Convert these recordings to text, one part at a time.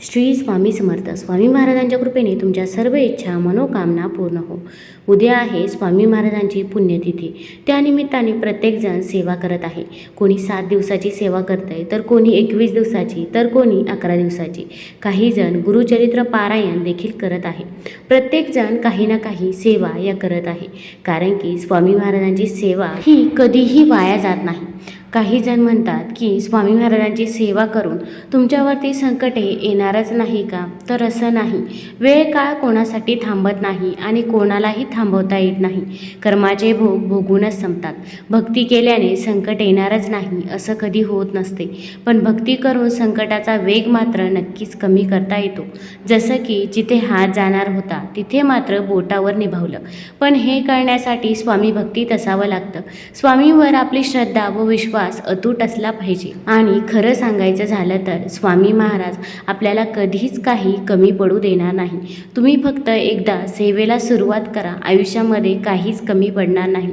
श्री स्वामी समर्थ. स्वामी महाराजांच्या कृपेने तुमच्या सर्व इच्छा मनोकामना पूर्ण हो. उद्या आहे स्वामी महाराजांची पुण्यतिथी. त्यानिमित्ताने प्रत्येकजण सेवा करत आहे. कोणी सात दिवसाची सेवा करत आहे तर कोणी एकवीस दिवसाची तर कोणी अकरा दिवसाची. काही जण गुरुचरित्र पारायण देखील करत आहे. प्रत्येकजण काही ना काही सेवा या करत आहे. कारण की स्वामी महाराजांची सेवा ही कधीही वाया जात नाही. काही जण म्हणतात की स्वामी महाराजांची सेवा करून तुमच्यावरती संकटे येणारच नाही का? तर असं नाही. वेळ काळ कोणासाठी थांबत नाही आणि कोणालाही थांबवता येत नाही. कर्माचे भोग भोगूनच संपतात. भक्ती केल्याने संकट येणारच नाही असं कधी होत नसते. पण भक्ती करून संकटाचा वेग मात्र नक्कीच कमी करता येतो. जसं की जिथे हात जाणार होता तिथे मात्र बोटावर निभावलं. पण हे करण्यासाठी स्वामी भक्तीत असावं लागतं. स्वामींवर आपली श्रद्धा व विश्वास अतूट असला पाहिजे. आणि खरं सांगायचं झालं तर स्वामी महाराज आपल्याला कधीच काही कमी पडू देणार नाही. तुम्ही फक्त एकदा सेवेला सुरुवात करा. आयुष्यामध्ये काहीच कमी पडणार नाही.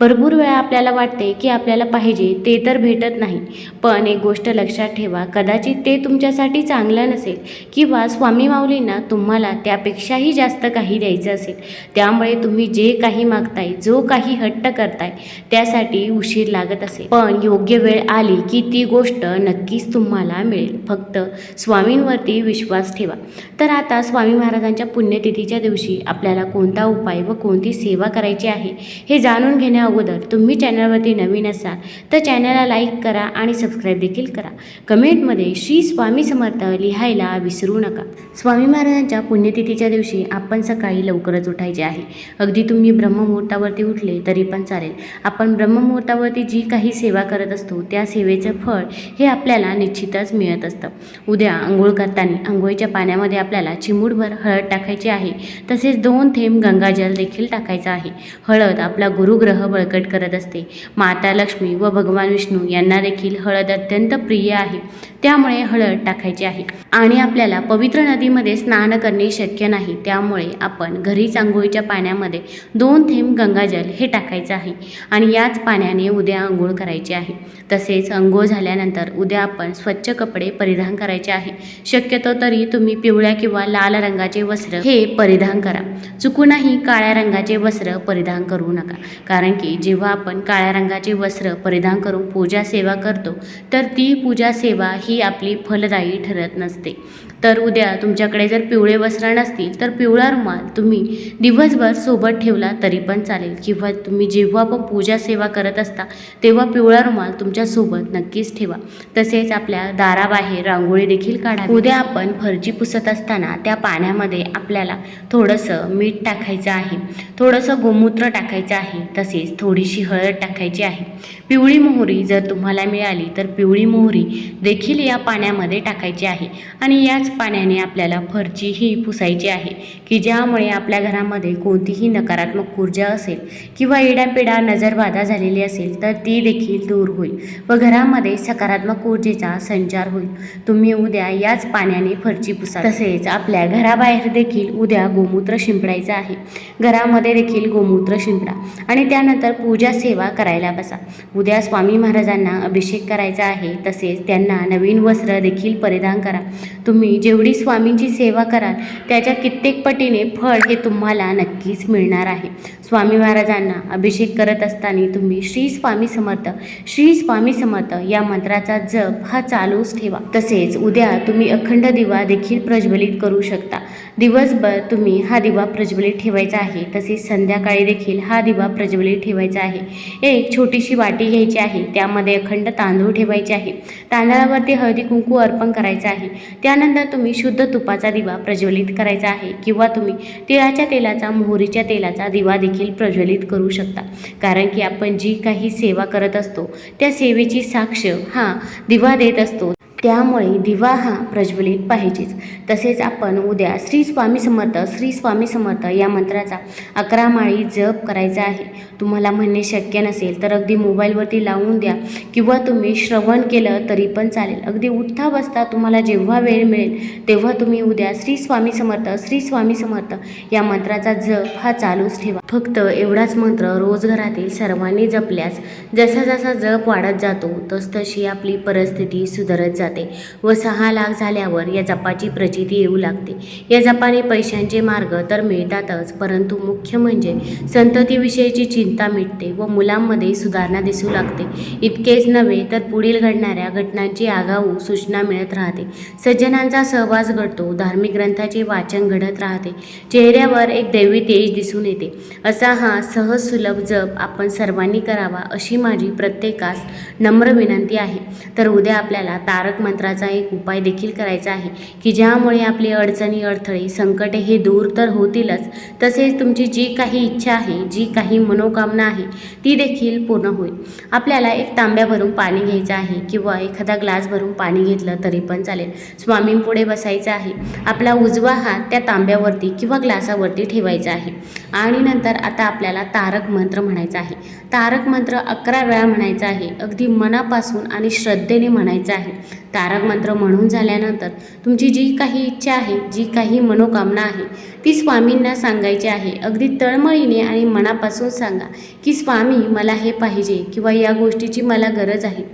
भरपूर वेळा आपल्याला वाटते की आपल्याला पाहिजे ते तर भेटत नाही. पण एक गोष्ट लक्षात ठेवा. कदाचित ते तुमच्यासाठी चांगलं नसेल किंवा स्वामी माऊलींना तुम्हाला त्यापेक्षाही जास्त काही द्यायचं असेल. त्यामुळे तुम्ही जे काही मागताय जो काही हट्ट करताय त्यासाठी उशीर लागत असेल. पण योग्य वेळ आली की ती गोष्ट नक्कीच तुम्हाला मिळेल. फक्त स्वामींवरती विश्वास ठेवा. तर आता स्वामी महाराजांच्या पुण्यतिथीच्या दिवशी आपल्याला कोणता उपाय व कोणती सेवा करायची आहे हे जाणून घेण्या अगोदर तुम्ही चॅनलवरती नवीन असाल तर चॅनलला लाईक करा आणि सबस्क्राईब देखील करा. कमेंटमध्ये श्री स्वामी समर्थ लिहायला विसरू नका. स्वामी महाराजांच्या पुण्यतिथीच्या दिवशी आपण सकाळी लवकरच उठायचे आहे. अगदी तुम्ही ब्रह्ममुहूर्तावरती उठले तरी पण चालेल. आपण ब्रह्ममुहूर्तावरती जी काही सेवा करत असतो त्या सेवेचं फळ हे आपल्याला निश्चितच मिळत असतं. उद्या आंघोळ करताना आंघोळीच्या पाण्यामध्ये आपल्याला चिमूटभर हळद टाकायची आहे. तसेच दोन थेंब गंगाजल देखील टाकायचं आहे. हळद आपला गुरुग्रह बळकट करत असते. माता लक्ष्मी व भगवान विष्णू यांना देखील हळद अत्यंत प्रिय आहे. त्यामुळे हळद टाकायची आहे. आणि आपल्याला पवित्र नदीमध्ये स्नान करणे शक्य नाही. त्यामुळे आपण घरीच आंघोळीच्या पाण्यामध्ये दोन थेंब गंगाजल हे टाकायचं आहे. आणि याच पाण्याने उद्या आंघोळ करायची आहे. तसेच अंघोळ झाल्यानंतर उद्या आपण स्वच्छ कपडे परिधान करायचे आहे. शक्यतो तरी तुम्ही पिवळ्या किंवा लाल रंगाचे वस्त्र हे परिधान करा. चुकूनही काळ्या रंगाचे वस्त्र परिधान करू नका. कारण की जेव्हा आपण काळ्या रंगाचे वस्त्र परिधान करून पूजा सेवा करतो तर ती पूजा सेवा ही आपली फलदायी ठरत नसते. तर उद्या तुमच्याकडे जर पिवळे वस्त्र नसतील तर पिवळा रुमाल तुम्ही दिवसभर सोबत ठेवला तरी पण चालेल. किंवा तुम्ही जेव्हा पण पूजा सेवा करत असता तेव्हा पिवळा रुमाल तुमच्यासोबत नक्कीच ठेवा. तसेच आपल्या दाराबाहेर रांगोळी देखील काढा उद्या आपण फरची पुसत असताना त्या पाण्यामध्ये आपल्याला थोडंसं मीठ टाकायचं आहे. थोडंसं गोमूत्र टाकायचं आहे. तसेच थोडीशी हळद टाकायची आहे. पिवळी मोहरी जर तुम्हाला मिळाली तर पिवळी मोहरी देखील या पाण्यामध्ये टाकायची आहे. आणि याच पाण्याने आपल्याला फरची ही पुसायची आहे की ज्यामुळे आपल्या घरामध्ये कोणतीही नकारात्मक ऊर्जा असेल किंवा इडापिडा नजरबाधा झालेली असेल तर ती देखील दूर होईल व घरामध्ये सकारात्मक ऊर्जेचा संचार होईल. तुम्ही उद्या याच पाण्याने फरची पुसा तसेच आपल्या घराबाहेर देखील उद्या गोमूत्र शिंपडायचं आहे. घरामध्ये देखील गोमूत्र शिंपडा आणि त्यानंतर पूजा सेवा करायला बसा. उद्या स्वामी महाराजांना अभिषेक करायचा आहे. तसेच त्यांना नवीन वस्त्र देखील परिधान करा. तुम्ही जेवढी स्वामींची सेवा कराल त्याच्या कित्येक पटीने फळ हे तुम्हाला नक्कीच मिळणार आहे. स्वामी महाराजांना अभिषेक करत असताना तुम्ही श्री स्वामी समर्थ श्री स्वामी समर्थ या मंत्राचा जप हा चालूच ठेवा. तसेच उद्या तुम्ही अखंड दिवा देखील प्रज्वलित करू शकता. दिवसभर तुम्ही हा दिवा प्रज्वलित ठेवायचा आहे. तसेच संध्याकाळी देखील हा दिवा प्रज्वलित ठेवायचा आहे. एक छोटीशी वाटी घ्यायची आहे. त्यामध्ये अखंड तांदूळ ठेवायचे आहे. तांदळावरती हळदी कुंकू अर्पण करायचं आहे. त्यानंतर तुम्ही शुद्ध तुपाचा दिवा प्रज्वलित करायचा आहे किंवा तुम्ही तिळाच्या तेलाचा मोहरीच्या तेलाचा दिवा देखील प्रज्वलित करू शकता. कारण की आपण जी काही सेवा करत असतो त्या सेवेची साक्ष हा दिवा देत असतो. त्यामुळे दिवा हा प्रज्वलित पाहिजेच. तसेच आपण उद्या श्री स्वामी समर्थ श्री स्वामी समर्थ या मंत्राचा अकरा माळी जप करायचा आहे. तुम्हाला म्हणणे शक्य नसेल तर अगदी मोबाईलवरती लावून द्या किंवा तुम्ही श्रवण केलं तरी पण चालेल. अगदी उठता बसता तुम्हाला जेव्हा वेळ मिळेल तेव्हा तुम्ही उद्या श्री स्वामी समर्थ श्री स्वामी समर्थ या मंत्राचा जप हा चालूच ठेवा. फक्त एवढाच मंत्र रोज घरातील सर्वांनी जपल्यास जसा जसा जप वाढत जातो तसतशी आपली परिस्थिती सुधारत जाते. जाते व सहा लाख झाल्यावर या जपाची प्रचिती येऊ लागते. या जपाने पैशांचे मार्ग तर मिळतातच परंतु मुख्य म्हणजे संततीविषयीची चिंता मिटते व मुलांमध्ये सुधारणा दिसू लागते. इतकेच नव्हे तर पुढील घडणाऱ्या घटनांची आगाऊ सूचना मिळत राहते. सज्जनांचा सहवास घडतो धार्मिक ग्रंथाचे वाचन घडत राहते. चेहऱ्यावर एक दैवी तेज दिसून येते. असा हा सहज सुलभ जप आपण सर्वांनी करावा अशी माझी प्रत्येकास नम्र विनंती आहे. तर उद्या आपल्याला तारक मंत्राचा एक उपाय देखील करायचा आहे की ज्यामुळे आपली अडचणी अडथळे संकटे हे दूर तर होतीलच. तसेच तुमची जी काही इच्छा आहे जी काही मनोकामना आहे ती देखील पूर्ण होईल. आपल्याला एक तांब्या भरून पाणी घ्यायचं आहे किंवा एखादा ग्लास भरून पाणी घेतलं तरी पण चालेल. स्वामींपुढे बसायचं आहे. आपला उजवा हात त्या तांब्यावरती किंवा ग्लासावरती ठेवायचा आहे. आणि नंतर आता आपल्याला तारक मंत्र म्हणायचा आहे. तारक मंत्र अकरा वेळा म्हणायचा आहे. अगदी मनापासून आणि श्रद्धेने म्हणायचं आहे. तारक मंत्र म्हणून झाल्यानंतर तुमची जी काही इच्छा आहे जी काही मनोकामना आहे ती स्वामींना सांगायची आहे. अगदी तळमळीने आणि मनापासून सांगा की स्वामी मला हे पाहिजे किंवा या गोष्टीची मला गरज आहे.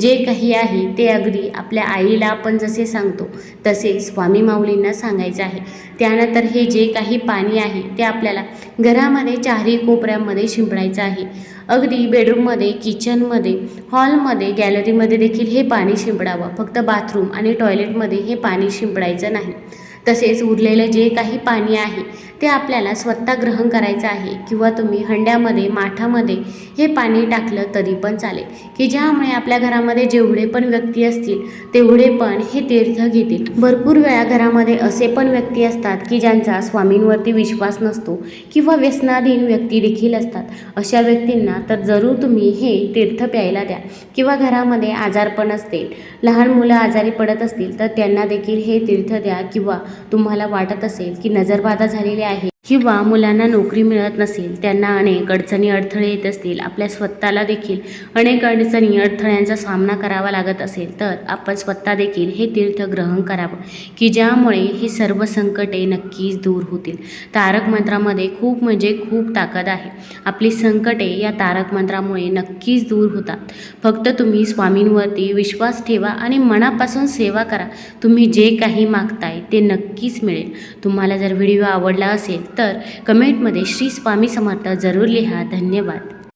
जे काही आहे ते अगदी आपल्या आईला आपण जसे सांगतो तसे स्वामी माऊलींना सांगायचं आहे. त्यानंतर हे जे काही पाणी आहे ते आपल्याला घरामध्ये चारही कोपऱ्यामध्ये शिंपडायचं आहे. अगदी बेडरूममध्ये किचनमध्ये हॉलमध्ये गॅलरीमध्ये देखील हे पाणी शिंपडावं. फक्त बाथरूम आणि टॉयलेटमध्ये हे पाणी शिंपडायचं नाही. तसेच उरलेलं जे काही पाणी आहे ते आपल्याला स्वतः ग्रहण करायचं आहे किंवा तुम्ही हंड्यामध्ये माठामध्ये हे पाणी टाकलं तरी पण चालेल. की ज्यामुळे आपल्या घरामध्ये जेवढे पण व्यक्ती असतील तेवढे पण हे तीर्थ घेतील. भरपूर वेळा घरामध्ये असे पण व्यक्ती असतात की ज्यांचा स्वामींवरती विश्वास नसतो किंवा व्यसनाधीन व्यक्ती देखील असतात. अशा व्यक्तींना तर जरूर तुम्ही हे तीर्थ प्यायला द्या किंवा घरामध्ये आजारपण असतील लहान मुलं आजारी पडत असतील तर त्यांना देखील हे तीर्थ द्या किंवा तुम्हाला वाटत असेल की नजरबाधा झालेली आहे. किंवा मुलांना नोकरी मिळत नसेल त्यांना अनेक अडचणी अडथळे येत असतील आपल्या स्वतःला देखील अनेक अडचणी अडथळ्यांचा सामना करावा लागत असेल तर आपण स्वतः देखील हे तीर्थ ग्रहण करावं की ज्यामुळे ही सर्व संकटे नक्कीच दूर होतील. तारक मंत्रामध्ये खूप म्हणजे खूप ताकद आहे. आपली संकटे या तारक मंत्रामुळे नक्कीच दूर होतात. फक्त तुम्ही स्वामींवरती विश्वास ठेवा आणि मनापासून सेवा करा. तुम्ही जे काही मागताय ते नक्कीच मिळेल. तुम्हाला जर व्हिडिओ आवडला असेल तर कमेंटमध्ये श्री स्वामी समर्थ जरूर लिहा. धन्यवाद.